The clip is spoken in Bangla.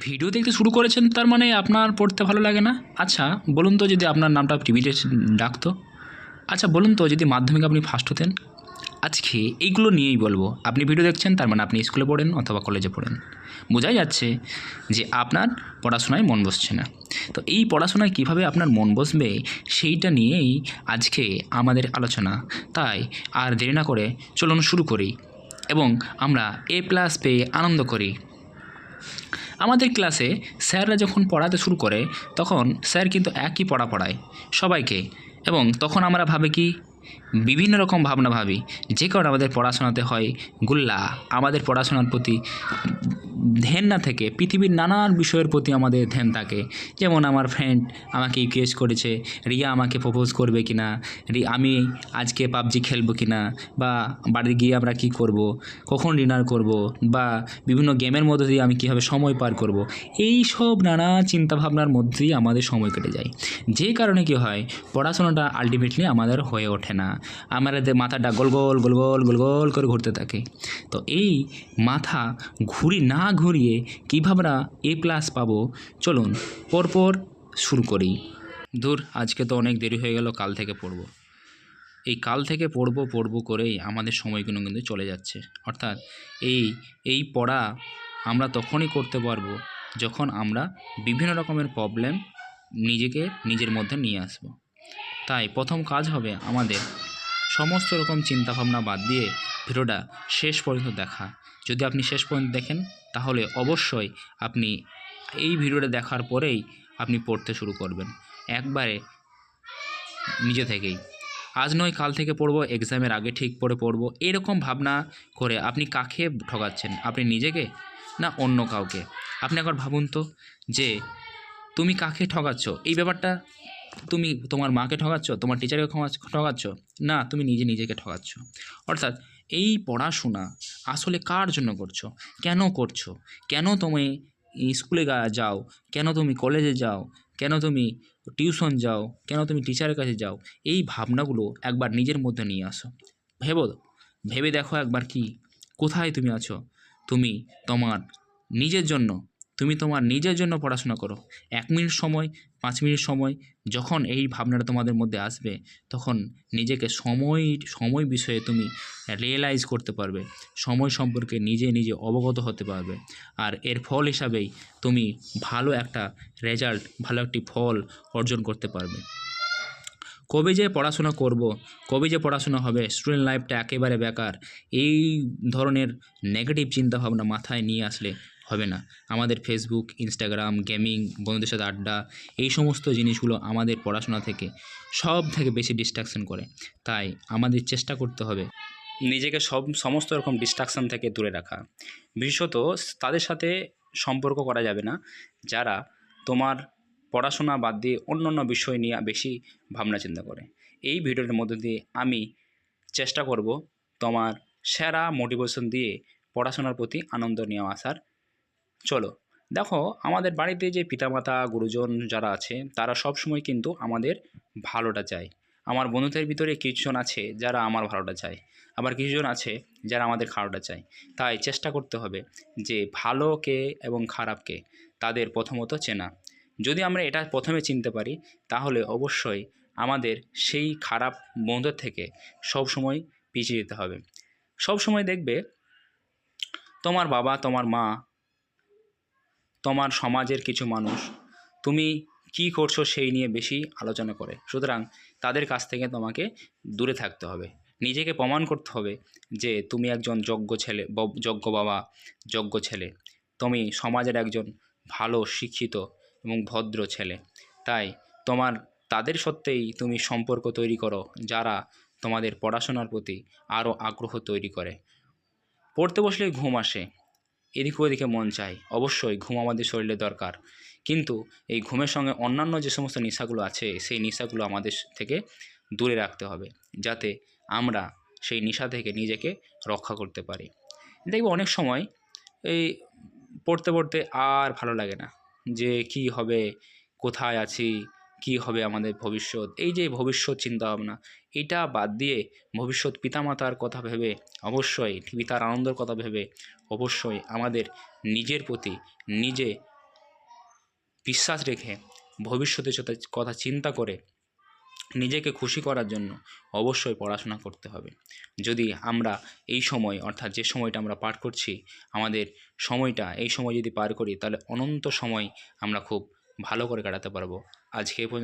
ভিডিও দেখতে শুরু করেছেন, তার মানে আপনার পড়তে ভালো লাগে না? আচ্ছা বলুন তো যদি আপনার নামটা টিভিতে ডাকতো। আচ্ছা বলুন তো যদি মাধ্যমিক আপনি ফার্স্ট হতেন। আজকে এইগুলো নিয়েই বলব। আপনি ভিডিও দেখছেন, তার মানে আপনি স্কুলে পড়েন অথবা কলেজে পড়েন। বোঝাই যাচ্ছে যে আপনার পড়াশোনায় মন বসছে না। তো এই পড়াশোনায় কীভাবে আপনার মন বসবে, সেইটা নিয়েই আজকে আমাদের আলোচনা। তাই আর দেরি না করে চলুন শুরু করি এবং আমরা এ প্লাস পেয়ে আনন্দ করি। আমাদের ক্লাসে স্যাররা যখন পড়াতে শুরু করে, তখন স্যার কিন্তু একই পড়া পড়ায় সবাইকে। এবং তখন আমরা ভাবে কি? বিভিন্ন রকম ভাবনা ভাবি। যে কারণে আমাদের পড়াশোনাতে হয়, গুল্লা, আমাদের পড়াশোনার প্রতি ধ্যান না থেকে, পৃথিবীর নানান বিষয়ের প্রতি আমাদের ধ্যান থাকে। যেমন আমার ফ্রেন্ড আমাকে ইকুয়েস করেছে, রিয়া আমাকে প্রপোজ করবে কি না আমি আজকে পাবজি খেলব কি না বা বাড়ি গিয়ে আমরা কি করব? কখন ডিনার করব? বা বিভিন্ন গেমের মধ্যে দিয়ে আমি কীভাবে সময় পার করব? এই সব নানা চিন্তাভাবনার মধ্যেই আমাদের সময় কেটে যায়। যে কারণে কি হয়, পড়াশোনাটা আলটিমেটলি আমাদের হয়ে ওঠে না। আমাদের মাথাটা গোল গোল গোল গোল গোল গোল করে ঘুরতে থাকে। তো এই মাথা ঘুরি না ঘুরিয়ে কীভাবে আমরা এ প্লাস পাবো, চলুন পরপর শুরু করি। দূর আজকে তো অনেক দেরি হয়ে গেল, কাল থেকে পড়ব। এই কাল থেকে পড়ব পড়ব করেই আমাদের সময়গুলো কিন্তু চলে যাচ্ছে। অর্থাৎ এই এই পড়া আমরা তখনই করতে পারব যখন আমরা বিভিন্ন রকমের প্রবলেম নিজেকে নিজের মধ্যে নিয়ে আসব। তাই প্রথম কাজ হবে আমাদের সমস্ত রকম চিন্তাভাবনা বাদ দিয়ে ভিডিওটা শেষ পর্যন্ত দেখা। যদি আপনি শেষ পর্যন্ত দেখেন, তাহলে অবশ্যই আপনি এই ভিডিওটা দেখার পরেই আপনি পড়তে শুরু করবেন। একবারে নিজে থেকেই। আজ নয়, কাল থেকে পড়ব এক্সামের আগে ঠিক পড়ে পড়ব। এরকম ভাবনা করে আপনি কাকে ঠকাচ্ছেন? আপনি নিজেকে না অন্য কাউকে? আপনি একবার ভাবুন তো যে তুমি কাকে ঠকাচ্ছ? এই ব্যাপারটা তুমি তোমার মাকে ঠকাচ্ছ? তোমার টিচারকে ঠকাচ্ছ? না, তুমি নিজে নিজেকে ঠকাচ্ছ। অর্থাৎ এই পড়াশোনা আসলে কার জন্য করছ? কেন করছ? কেন তুমি স্কুলে যাও? কেন তুমি কলেজে যাও? কেন তুমি টিউশন যাও? কেন তুমি টিচারের কাছে যাও? এই ভাবনাগুলো একবার নিজের মধ্যে নিয়ে আসো। ভেব ভেবে দেখো একবার কি? কোথায় তুমি আছো? তুমি তোমার নিজের জন্য তুমি তোমার নিজের জন্য পড়াশোনা করো। এক মিনিট সময়, পাঁচ মিনিট সময়, যখন এই ভাবনাটা তোমাদের মধ্যে আসবে, তখন নিজেকে সময় সময় বিষয়ে তুমি রিয়েলাইজ করতে পারবে। সময় সম্পর্কে নিজে নিজে অবগত হতে পারবে। আর এর ফল হিসাবেই তুমি ভালো একটা রেজাল্ট ভালো একটি ফল অর্জন করতে পারবে। কবে যে পড়াশোনা করব, কবে যে পড়াশোনা হবে স্টুডেন্ট লাইফটা একেবারে বেকার। এই ধরনের নেগেটিভ চিন্তাভাবনা মাথায় নিয়ে আসলে হবে না। আমাদের ফেসবুক ইনস্টাগ্রাম গেমিং বন্ধুদের সাথে আড্ডা, এই সমস্ত জিনিসগুলো আমাদের পড়াশোনা থেকে সব থেকে বেশি ডিস্ট্রাকশন করে। তাই আমাদের চেষ্টা করতে হবে নিজেকে সব, সমস্ত রকম ডিস্ট্রাকশন থেকে দূরে রাখা। বিশেষত তাদের সাথে সম্পর্ক করা যাবে না, যারা তোমার পড়াশোনা বাদ দিয়ে অন্য অন্য বিষয় নিয়ে বেশি ভাবনা চিন্তা করে। এই ভিডিওর মধ্যে দিয়ে আমি চেষ্টা করব তোমার সেরা মোটিভেশন দিয়ে পড়াশোনার প্রতি আনন্দ নিয়ে আসার চলো, দেখো আমাদের বাড়িতে যে পিতামাতা, গুরুজন যারা আছে, তারা সব সময় কিন্তু আমাদের ভালোটা চায়। আমার বন্ধুদের ভিতরে কিছুজন আছে যারা আমার ভালোটা চায়। আবার কিছুজন আছে যারা আমাদের খারাপটা চায়। তাই চেষ্টা করতে হবে যে ভালোকে এবং খারাপকে তাদের প্রথমত চেনা। যদি আমরা এটা প্রথমে চিনতে পারি, তাহলে অবশ্যই আমাদের সেই খারাপ বন্ধুর থেকে সব সময় পিছিয়ে যেতে হবে। সব সময় দেখবে তোমার বাবা, তোমার মা তোমার সমাজের কিছু মানুষ, তুমি কি করছ সেই নিয়ে বেশি আলোচনা করে। সুতরাং তাদের কাছ থেকে তোমাকে দূরে থাকতে হবে। নিজেকে প্রমাণ করতে হবে যে তুমি একজন যোগ্য ছেলে যোগ্য বাবা, যোগ্য ছেলে। তুমি সমাজের একজন ভালো, শিক্ষিত এবং ভদ্র ছেলে। তাই তোমার, তাদের সত্ত্বেই তুমি সম্পর্ক তৈরি করো যারা তোমাদের পড়াশোনার প্রতি আরও আগ্রহ তৈরি করে। পড়তে বসলেই ঘুম আসে। এদিকে ওদিকে মন চায়, অবশ্যই ঘুম আমাদের শরীরে দরকার। কিন্তু এই ঘুমের সঙ্গে অন্যান্য যে সমস্ত নেশাগুলো আছে, সেই নেশাগুলো আমাদের থেকে দূরে রাখতে হবে, যাতে আমরা সেই নেশা থেকে নিজেকে রক্ষা করতে পারি। দেখবে অনেক সময় এই পড়তে পড়তে আর ভালো লাগে না, যে কি হবে, কোথায় আছি কি হবে আমাদের ভবিষ্যৎ? এই যে ভবিষ্যৎ চিন্তাভাবনা, এটা বাদ দিয়ে ভবিষ্যৎ পিতামাতার কথা ভেবে, অবশ্যই পিতার আনন্দের কথা ভেবে, অবশ্যই আমাদের নিজের প্রতি নিজে বিশ্বাস রেখে ভবিষ্যতের কথা চিন্তা করে নিজেকে খুশি করার জন্য অবশ্যই পড়াশোনা করতে হবে। যদি আমরা এই সময়, অর্থাৎ যে সময়টা আমরা পার করছি, আমাদের সময়টা এই সময় যদি পার করি, তাহলে অনন্ত সময় আমরা খুব ভালো করে কাটাতে পারব। আজকে এই পর্যন্ত